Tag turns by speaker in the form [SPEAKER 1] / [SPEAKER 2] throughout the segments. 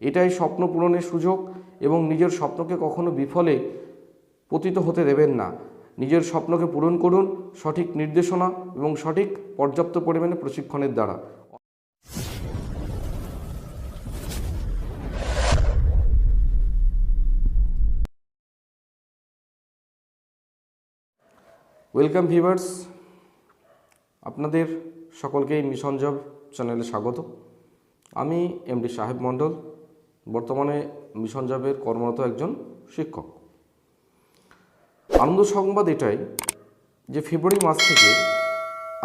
[SPEAKER 1] এটাই স্বপ্ন পূরণের সুযোগ এবং নিজের স্বপ্নকে কখনো বিফলে পতিত হতে দেবেন না। নিজের স্বপ্নকে পূরণ করুন, সঠিক নির্দেশনা এবং সঠিক পর্যাপ্ত পরিমাণে প্রশিক্ষণের দ্বারা। ওয়েলকাম ভিভার্স আপনাদের সকলকে মিশন জব চ্যানেলে স্বাগত। আমি এমডি সাহেব মণ্ডল। বর্তমানে মিশন জবের কর্মরত একজন শিক্ষক। আনন্দ সংবাদ এটাই যে ফেব্রুয়ারি মাস থেকে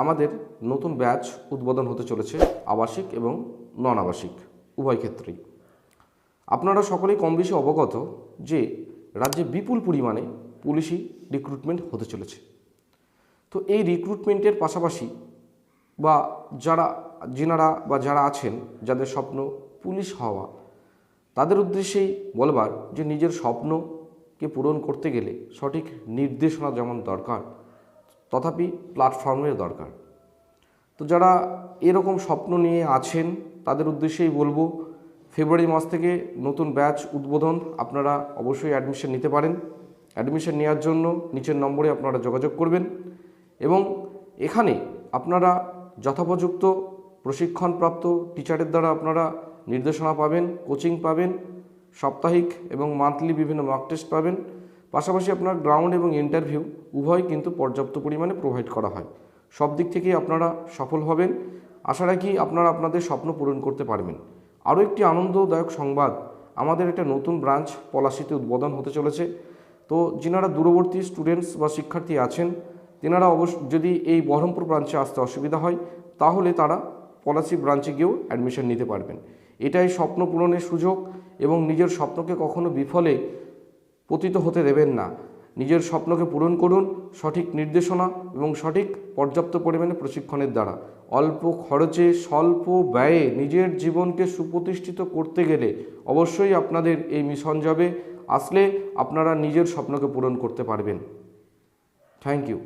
[SPEAKER 1] আমাদের নতুন ব্যাচ উদ্বোধন হতে চলেছে আবাসিক এবং নন আবাসিক উভয় ক্ষেত্রেই। আপনারা সকলেই কম বেশি অবগত যে রাজ্যে বিপুল পরিমাণে পুলিশি রিক্রুটমেন্ট হতে চলেছে। তো এই রিক্রুটমেন্টের পাশাপাশি বা যারা, যিনারা বা যারা আছেন, যাদের স্বপ্ন পুলিশ হওয়া তাদের উদ্দেশ্যেই বলবার যে নিজের স্বপ্নকে পূরণ করতে গেলে সঠিক নির্দেশনা যেমন দরকার, তথাপি প্ল্যাটফর্মের দরকার। তো যারা এরকম স্বপ্ন নিয়ে আছেন, তাদের উদ্দেশ্যেই বলব, ফেব্রুয়ারি মাস থেকে নতুন ব্যাচ উদ্বোধন আপনারা অবশ্যই অ্যাডমিশন নিতে পারেন। অ্যাডমিশন নেওয়ার জন্য নিচের নম্বরে আপনারা যোগাযোগ করবেন এবং এখানে আপনারা যথোপযুক্ত প্রশিক্ষণপ্রাপ্ত টিচারের দ্বারা আপনারা নির্দেশনা পাবেন, কোচিং পাবেন, সাপ্তাহিক এবং মান্থলি বিভিন্ন মার্ক টেস্ট পাবেন। পাশাপাশি আপনার গ্রাউন্ড এবং ইন্টারভিউ উভয় কিন্তু পর্যাপ্ত পরিমাণে প্রোভাইড করা হয়। সব দিক থেকেই আপনারা সফল হবেন। আশা রাখি আপনারা আপনাদের স্বপ্ন পূরণ করতে পারবেন। আরও একটি আনন্দদায়ক সংবাদ, আমাদের একটা নতুন ব্রাঞ্চ পলাশিতে উদ্বোধন হতে চলেছে। তো যিনারা দূরবর্তী স্টুডেন্টস বা শিক্ষার্থী আছেন, তেনারা অবশ্য যদি এই বহরমপুর ব্রাঞ্চে আসতে অসুবিধা হয়, তাহলে তারা পলাশি ব্রাঞ্চে গিয়েও অ্যাডমিশন নিতে পারবেন। এটাই স্বপ্ন পূরণের সুযোগ এবং নিজের স্বপ্নকে কখনো বিফলে পতিত হতে দেবেন না। নিজের স্বপ্নকে পূরণ করুন, সঠিক নির্দেশনা এবং সঠিক পর্যাপ্ত পরিমাণে প্রশিক্ষণের দ্বারা। অল্প খরচে, স্বল্প ব্যয়ে নিজের জীবনকে সুপ্রতিষ্ঠিত করতে গেলে অবশ্যই আপনাদের এই মিশন জবে আসলে আপনারা নিজের স্বপ্নকে পূরণ করতে পারবেন। Thank you.